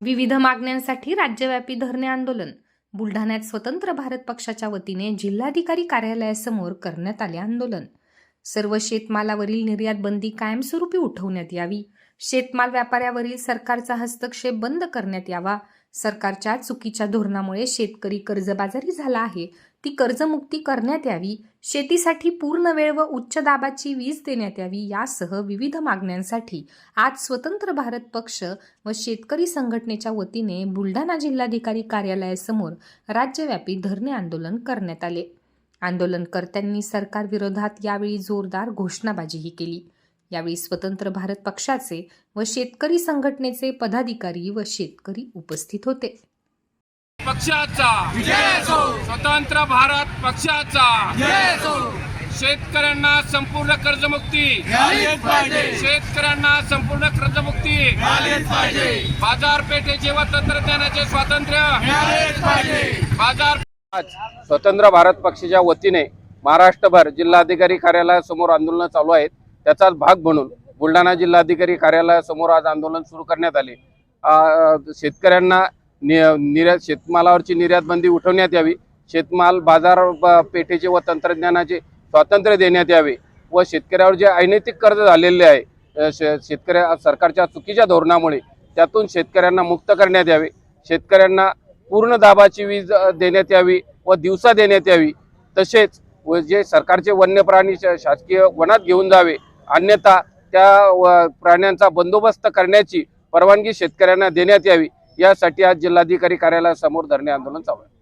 विविध मागण्यांसाठी राज्यव्यापी धरणे आंदोलन. बुलढाण्यात स्वतंत्र भारत पक्षाच्या वतीने जिल्हाधिकारी कार्यालयासमोर करण्यात आले आंदोलन. सर्व शेतमालावरील निर्यात बंदी कायमस्वरूपी उठवण्यात यावी. शेतमाल व्यापाऱ्यावरील सरकारचा हस्तक्षेप बंद करण्यात यावा. सरकारच्या चुकीच्या धोरणामुळे शेतकरी कर्जबाजारी झाला आहे. ती कर्जमुक्ती करण्यात यावी शेतीसाठी पूर्ण वेळ व उच्च दाबाची वीज देण्यात यावी यासह विविध मागण्यांसाठी आज स्वतंत्र भारत पक्ष व शेतकरी संघटनेच्या वतीने बुलढाणा जिल्हाधिकारी कार्यालयासमोर राज्यव्यापी धरणे आंदोलन करण्यात आले. आंदोलनकर्त्यांनी सरकारविरोधात यावेळी जोरदार घोषणाबाजीही केली. यावेळी स्वतंत्र भारत पक्षाचे व शेतकरी संघटनेचे पदाधिकारी व शेतकरी उपस्थित होते. पक्षाचा स्वतंत्र भारत पक्षाचा शेतकऱ्यांना संपूर्ण कर्जमुक्ती. शेतकऱ्यांना संपूर्ण कर्जमुक्ती. बाजारपेठेचे व तंत्रज्ञानाचे स्वातंत्र्य. बाजार आज स्वतंत्र भारत पक्षाच्या वतीने महाराष्ट्रभर जिल्हाधिकारी कार्यालयासमोर आंदोलन चालू आहेत. त्याचाच भाग म्हणून बुलढाणा जिल्हाधिकारी कार्यालयासमोर आज आंदोलन सुरू करण्यात आले. शेतकऱ्यांना नि निर्यात शेतमालावरची निर्यात बंदी उठवण्यात यावी शेतमाल बाजार पेठेचे व तंत्रज्ञानाचे स्वातंत्र्य देण्यात यावे व शेतकऱ्यावर जे अनैतिक कर्ज झालेले आहे शे शेतकऱ्या सरकारच्या चुकीच्या धोरणामुळे त्यातून शेतकऱ्यांना मुक्त करण्यात यावे शेतकऱ्यांना पूर्ण दाबाची वीज देण्यात यावी व दिवसा देण्यात यावी. तसेच व जे सरकारचे वन्य प्राणी श- शासकीय वनात घेऊन जावे अन्यथा त्या व- प्राण्यांचा बंदोबस्त करण्याची परवानगी शेतकऱ्यांना देण्यात यावी. यासाठी आज जिल्हाधिकारी कार्यालयासमोर धरणे आंदोलन चालू आहे.